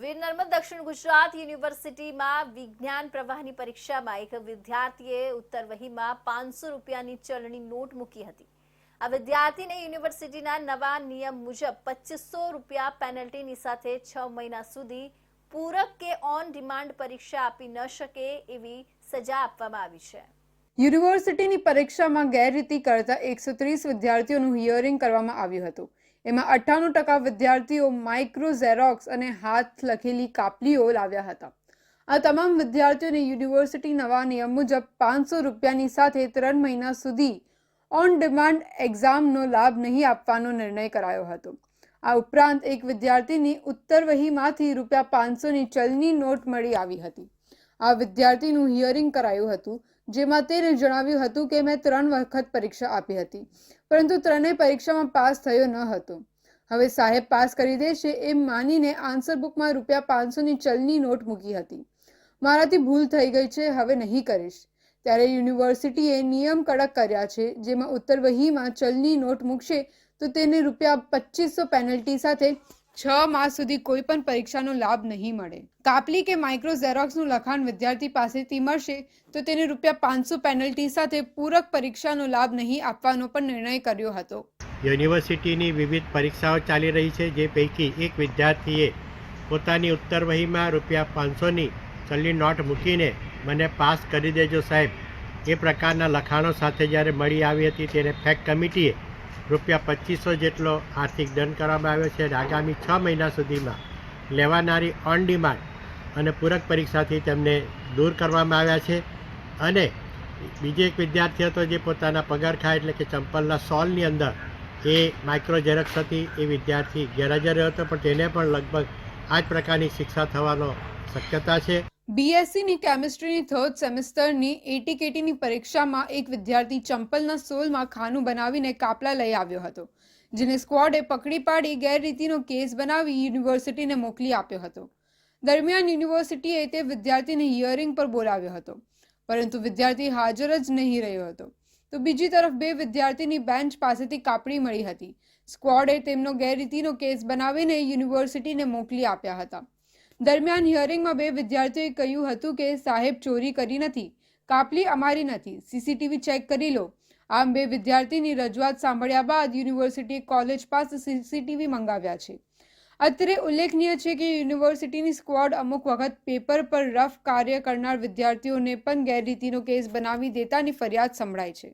વીર દક્ષિણ ગુજરાત યુનિવર્સિટીમાં વિજ્ઞાન પ્રવાહની પરીક્ષામાં એક વિદ્યાર્થીએ ઉત્તર વહીમાં પાંચસો રૂપિયાની ચલણી નોટ મૂકી હતી. આ વિદ્યાર્થીને યુનિવર્સિટીના નવા નિયમ મુજબ પચીસો રૂપિયા પેનલ્ટીની સાથે છ મહિના સુધી પૂરક કે ઓન ડિમાન્ડ પરીક્ષા આપી ન શકે એવી સજા આપવામાં આવી છે. યુનિવર્સિટીની પરીક્ષામાં ગેરરીતિ કરતા એકસો ત્રીસ વિદ્યાર્થીઓનું હિયરિંગ કરવામાં આવ્યું હતું. એમાં અઠ્ઠાણું ટકા વિદ્યાર્થીઓ માઇક્રો ઝેરોક્સ અને હાથ લખેલી કાપલીઓ લાવ્યા હતા. આ તમામ વિદ્યાર્થીઓને યુનિવર્સિટી નવા નિયમ મુજબ પાંચસો રૂપિયાની સાથે ત્રણ મહિના સુધી ઓન ડિમાન્ડ એક્ઝામનો લાભ નહીં આપવાનો નિર્ણય કરાયો હતો. આ ઉપરાંત એક વિદ્યાર્થીની ઉત્તર વહીમાંથી રૂપિયા પાંચસોની ચલની નોટ મળી આવી હતી. આ વિદ્યાર્થીનું હિયરિંગ કરાયું હતું, જેમાં તેને જણાવ્યું હતું કે મેં ત્રણ વખત પરીક્ષા આપી હતી, પરંતુ ત્રણેય પરીક્ષામાં પાસ થયો ન હતો. હવે સાહેબ પાસ કરી દેશે એમ માનીને આન્સર બુકમાં રૂપિયા પાંચસોની ચલની નોટ મૂકી હતી. મારાથી ભૂલ થઈ ગઈ છે, હવે નહીં કરીશ. ત્યારે યુનિવર્સિટીએ નિયમ કડક કર્યા છે, જેમાં ઉત્તર વહીમાં ચલની નોટ મૂકશે તો તેને રૂપિયા પચીસો પેનલ્ટી સાથે છ માસ સુધી કોઈ પણ પરીક્ષાનો લાભ નહીં મળે. કાપલી કે માઇક્રો ઝેરોક્સનું લખાણ વિદ્યાર્થી પાસેથી મળશે, તો તેને રૂપિયા પાંચસો પેનલ્ટી સાથે પૂરક પરીક્ષાનો લાભ નહીં આપવાનો પણ નિર્ણય કર્યો હતો. યુનિવર્સિટીની વિવિધ પરીક્ષાઓ ચાલી રહી છે, જે પૈકી એક વિદ્યાર્થીએ પોતાની ઉત્તર વહીમાં રૂપિયા પાંચસોની ચલની નોટ મૂકીને મને પાસ કરી દેજો સાહેબ. એ પ્રકારના લખાણો સાથે જ્યારે મળી આવી હતી, ત્યારે ફેક કમિટીએ રૂપિયા પચીસો જેટલો આર્થિક દંડ કરવામાં આવ્યો છે આગામી છ મહિના સુધીમાં લેવાનારી ઓન ડિમાન્ડ અને પૂરક પરીક્ષાથી તેમને દૂર કરવામાં આવ્યા છે. અને બીજો એક વિદ્યાર્થી હતો જે પોતાના પગારખા એટલે કે ચંપલના સોલની અંદર એ માઇક્રો ઝેરોક્સ હતી, એ વિદ્યાર્થી ગેરહાજર રહ્યો હતો, પણ તેને પણ લગભગ આ જ પ્રકારની શિક્ષા થવાનો શક્યતા છે. બીએસસીની કેમિસ્ટ્રીની થર્ડ સેમેસ્ટરની એટીકેટીની પરીક્ષામાં એક વિદ્યાર્થી ચંપલના સોલમાં ખાનું બનાવીને કાપલા લઈ આવ્યો હતો, જેને સ્ક્વોડે પકડી પાડી ગેરરીતિનો કેસ બનાવી યુનિવર્સિટીને મોકલી આપ્યો હતો. દરમિયાન યુનિવર્સિટીએ તે વિદ્યાર્થીને હિયરિંગ પર બોલાવ્યો હતો, પરંતુ વિદ્યાર્થી હાજર જ નહીં રહ્યો હતો. તો બીજી તરફ બે વિદ્યાર્થીની બેન્ચ પાસેથી કાપડી મળી હતી. સ્ક્વોડે તેમનો ગેરરીતિનો કેસ બનાવીને યુનિવર્સિટીને મોકલી આપ્યા હતા. દરમિયાન હિયરિંગમાં બે વિદ્યાર્થીઓએ કહ્યું હતું કે સાહેબ ચોરી કરી નથી, કાપલી અમારી નથી સીસીટીવી ચેક કરી લો. આમ બે વિદ્યાર્થીની રજૂઆત સાંભળ્યા બાદ યુનિવર્સિટી કોલેજ પાસે સીસીટીવી મંગાવ્યા છે. અત્રે ઉલ્લેખનીય છે કે યુનિવર્સિટીની સ્ક્વોડ અમુક વખત પેપર પર રફ કાર્ય કરનાર વિદ્યાર્થીઓને પણ ગેરરીતિનો કેસ બનાવી દેતાની ફરિયાદ સંભળાય છે.